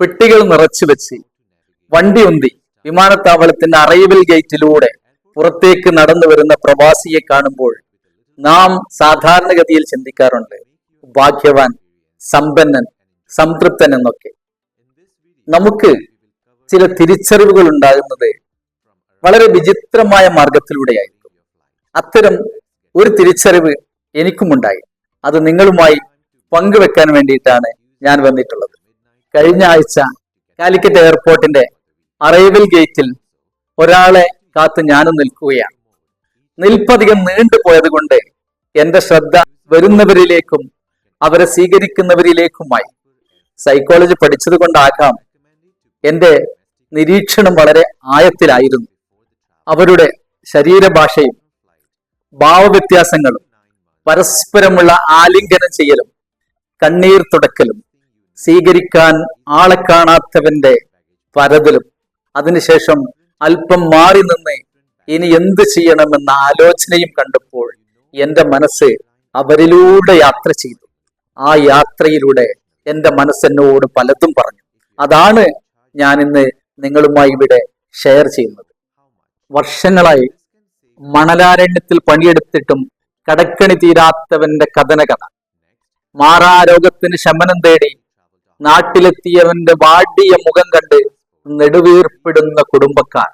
പെട്ടികൾ നിറച്ചു വെച്ച് വണ്ടി ഉന്തി വിമാനത്താവളത്തിന്റെ അറൈവൽ ഗേറ്റിലൂടെ പുറത്തേക്ക് നടന്നു വരുന്ന പ്രവാസിയെ കാണുമ്പോൾ നാം സാധാരണഗതിയിൽ ചിന്തിക്കാറുണ്ട് ഭാഗ്യവാൻ സമ്പന്നൻ സംതൃപ്തൻ എന്നൊക്കെ. നമുക്ക് ചില തിരിച്ചറിവുകൾ ഉണ്ടാകുന്നത് വളരെ വിചിത്രമായ മാർഗത്തിലൂടെയായിരുന്നു അത്തരം ഒരു തിരിച്ചറിവ് എനിക്കുമുണ്ടായി. അത് നിങ്ങളുമായി പങ്കുവെക്കാൻ വേണ്ടിയിട്ടാണ് ഞാൻ വന്നിട്ടുള്ളത്. കഴിഞ്ഞ ആഴ്ച കാലിക്കറ്റ് എയർപോർട്ടിന്റെ അറൈവൽ ഗേറ്റിൽ ഒരാളെ കാത്ത് ഞാനും നിൽക്കുകയാണ്. നിൽപ്പധികം നീണ്ടുപോയത് കൊണ്ട് എന്റെ ശ്രദ്ധ വരുന്നവരിലേക്കും അവരെ സ്വീകരിക്കുന്നവരിലേക്കുമായി സൈക്കോളജി പഠിച്ചത് കൊണ്ടാകാം എന്റെ നിരീക്ഷണം വളരെ ആയത്തിലായിരുന്നു അവരുടെ ശരീരഭാഷയും ഭാവവ്യത്യാസങ്ങളും പരസ്പരമുള്ള ആലിംഗനം ചെയ്യലും കണ്ണീർ തുടക്കലും സ്വീകരിക്കാൻ ആളെ കാണാത്തവന്റെ പരതലും അതിനുശേഷം അല്പം മാറി നിന്ന് ഇനി എന്ത് ചെയ്യണമെന്ന ആലോചനയും കണ്ടപ്പോൾ എന്റെ മനസ്സ് അവരിലൂടെ യാത്ര ചെയ്തു. ആ യാത്രയിലൂടെ എന്റെ മനസ്സെന്നോട് പലതും പറഞ്ഞു. അതാണ് ഞാൻ ഇന്ന് നിങ്ങളുമായി ഇവിടെ ഷെയർ ചെയ്യുന്നത്. വർഷങ്ങളായി മണലാരണ്യത്തിൽ പണിയെടുത്തിട്ടും കടക്കണി തീരാത്തവന്റെ കഥന കഥ മാറാരോഗത്തിന് ശമനം തേടി നാട്ടിലെത്തിയവന്റെ വാടിയ മുഖം കണ്ട് നെടുവീർപ്പിടുന്ന കുടുംബക്കാർ.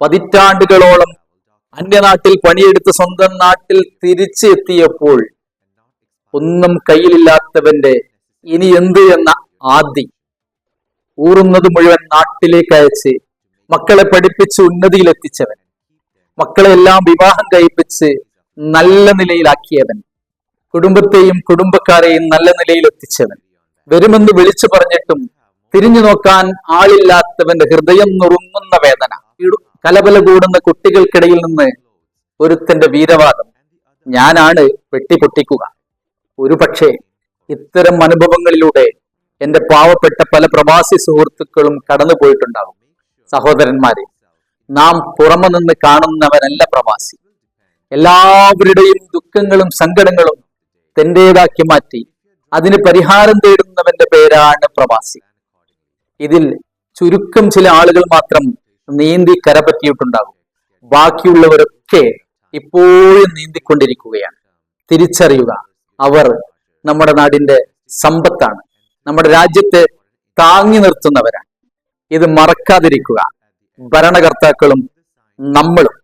പതിറ്റാണ്ടുകളോളം അന്യനാട്ടിൽ പണിയെടുത്ത് സ്വന്തം നാട്ടിൽ തിരിച്ചു എത്തിയപ്പോൾ ഒന്നും കയ്യിലില്ലാത്തവന്റെ ഇനി എന്ത് എന്ന ആദി ഊറുന്നത് മുഴുവൻ നാട്ടിലേക്ക് അയച്ച് മക്കളെ പഠിപ്പിച്ച് ഉന്നതിയിലെത്തിച്ചവൻ. മക്കളെ എല്ലാം വിവാഹം കഴിപ്പിച്ച് നല്ല നിലയിലാക്കിയവൻ. കുടുംബത്തെയും കുടുംബക്കാരെയും നല്ല നിലയിൽ എത്തിച്ചവൻ വരുമെന്ന് വിളിച്ചു പറഞ്ഞിട്ടും തിരിഞ്ഞു നോക്കാൻ ആളില്ലാത്തവന്റെ ഹൃദയം നുറുങ്ങുന്ന വേദന. കലബല കൂടുന്ന കുട്ടികൾക്കിടയിൽ നിന്ന് ഒരുത്തന്റെ വീരവാദം. ഞാനാണ് വെട്ടിപ്പൊട്ടിക്കുക. ഒരു പക്ഷേ ഇത്തരം അനുഭവങ്ങളിലൂടെ എന്റെ പാവപ്പെട്ട പല പ്രവാസി സുഹൃത്തുക്കളും കടന്നു പോയിട്ടുണ്ടാകും സഹോദരന്മാരെ നാം പുറമെ നിന്ന് കാണുന്നവനല്ല പ്രവാസി. എല്ലാവരുടെയും ദുഃഖങ്ങളും സങ്കടങ്ങളും തന്റേതാക്കി മാറ്റി അതിന് പരിഹാരം തേടുന്നവന്റെ പേരാണ് പ്രവാസി. ഇതിൽ ചുരുക്കം ചില ആളുകൾ മാത്രം നീന്തി കരപറ്റിയിട്ടുണ്ടാകും ബാക്കിയുള്ളവരൊക്കെ ഇപ്പോഴും നീന്തിക്കൊണ്ടിരിക്കുകയാണ്. തിരിച്ചറിയുക അവർ നമ്മുടെ നാടിന്റെ സമ്പത്താണ്. നമ്മുടെ രാജ്യത്തെ താങ്ങി നിർത്തുന്നവരാണ്. ഇത് മറക്കാതിരിക്കുക. ഭരണകർത്താക്കളും നമ്മളും